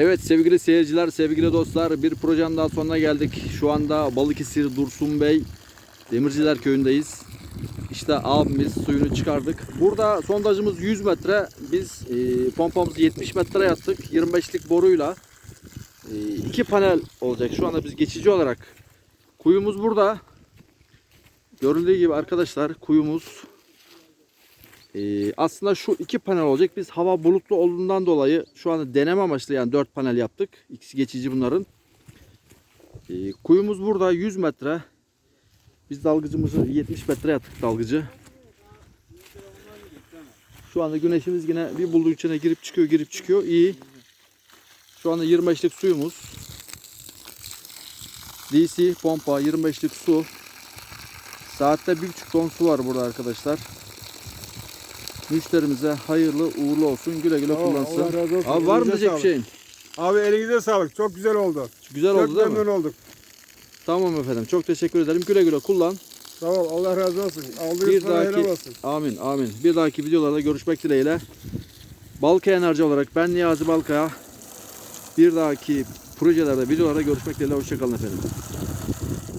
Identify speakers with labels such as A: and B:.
A: Evet sevgili seyirciler, sevgili dostlar bir projenin daha sonuna geldik. Şu anda Balıkesir Dursun Bey Demirciler Köyü'ndeyiz. İşte abimiz suyunu çıkardık. Burada sondajımız 100 metre. Biz e, pompamızı 70 metre yaptık. 25'lik boruyla. E, iki panel olacak. Şu anda biz geçici olarak. Kuyumuz burada. Görüldüğü gibi arkadaşlar kuyumuz ee, aslında şu iki panel olacak. Biz hava bulutlu olduğundan dolayı şu anda deneme amaçlı yani 4 panel yaptık. İkisi geçici bunların. Ee, kuyumuz burada 100 metre. Biz dalgıcımızı 70 metre yaptık dalgıcı. Şu anda güneşimiz yine bir bulduğu içine girip çıkıyor girip çıkıyor. İyi. Şu anda 25'lik suyumuz. DC pompa 25'lik su. Saatte 1,5 ton su var burada arkadaşlar. Müşterimize hayırlı uğurlu olsun. Güle güle kullansın.
B: Allah razı olsun.
A: Abi var mı
B: Elinize
A: diyecek bir
B: sağlık.
A: şeyin?
B: Abi elinize sağlık. Çok güzel oldu.
A: Güzel
B: Çok
A: oldu değil mi?
B: memnun olduk.
A: Tamam efendim. Çok teşekkür ederim. Güle güle kullan.
B: Sağ ol. Allah razı olsun. Aldığınız
A: Bir
B: para helal
A: dahaki
B: olsun.
A: amin amin. Bir dahaki videolarda görüşmek dileğiyle. Balkaya Enerji olarak ben Niyazi Balkaya. Bir dahaki projelerde videolarda görüşmek dileğiyle. Hoşçakalın efendim.